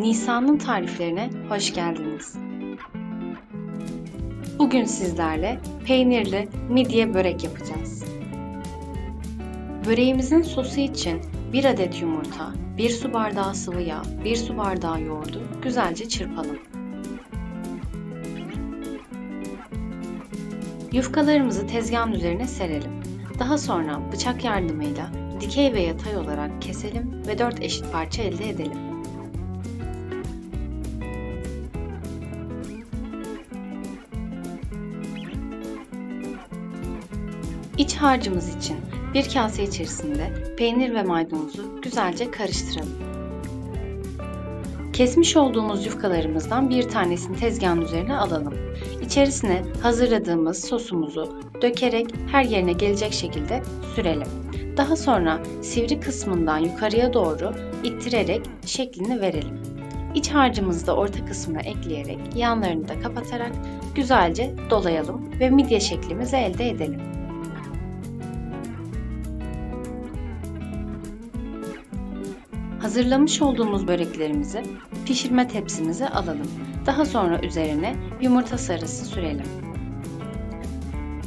Nisan'ın tariflerine hoş geldiniz. Bugün sizlerle peynirli midye börek yapacağız. Böreğimizin sosu için 1 adet yumurta, 1 su bardağı sıvı yağ, 1 su bardağı yoğurdu güzelce çırpalım. Yufkalarımızı tezgahın üzerine serelim. Daha sonra bıçak yardımıyla dikey ve yatay olarak keselim ve 4 eşit parça elde edelim. İç harcımız için bir kase içerisinde peynir ve maydanozu güzelce karıştıralım. Kesmiş olduğumuz yufkalarımızdan bir tanesini tezgahın üzerine alalım. İçerisine hazırladığımız sosumuzu dökerek her yerine gelecek şekilde sürelim. Daha sonra sivri kısmından yukarıya doğru ittirerek şeklini verelim. İç harcımızı da orta kısmına ekleyerek yanlarını da kapatarak güzelce dolayalım ve midye şeklimizi elde edelim. Hazırlamış olduğumuz böreklerimizi pişirme tepsimize alalım. Daha sonra üzerine yumurta sarısı sürelim.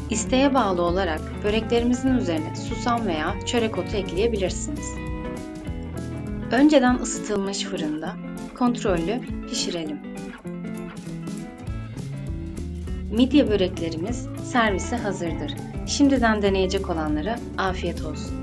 İsteğe bağlı olarak böreklerimizin üzerine susam veya çörek otu ekleyebilirsiniz. Önceden ısıtılmış fırında kontrollü pişirelim. Midye böreklerimiz servise hazırdır. Şimdiden deneyecek olanlara afiyet olsun.